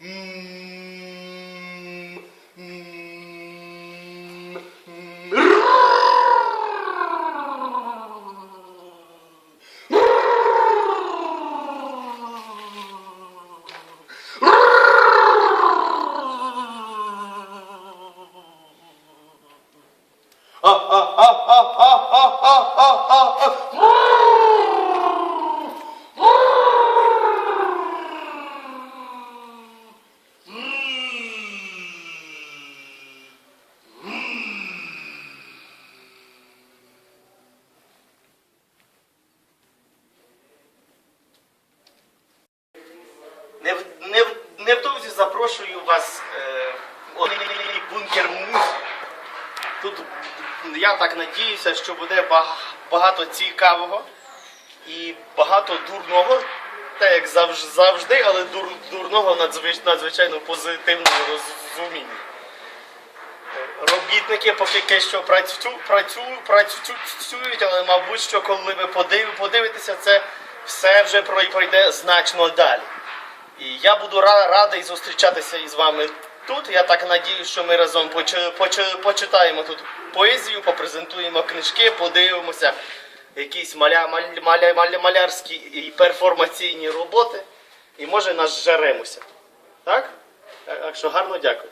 Mm. запрошую вас е, в бункер муз. Тут я так надіюся, що буде багато цікавого і багато дурного, так як завжди, але дур, дурного надзвич, надзвичайно позитивного розуміння. Робітники поки що працю, працю, працюють, але мабуть, що коли ви подивитеся, це все вже пройде значно далі. І я буду радий зустрічатися із вами тут. Я так надію, що ми разом поч- поч- почитаємо тут поезію, попрезентуємо книжки, подивимося якісь маля, маля, маля, маля, малярські і перформаційні роботи. І може нажжеремося. Так? Так що гарно дякую.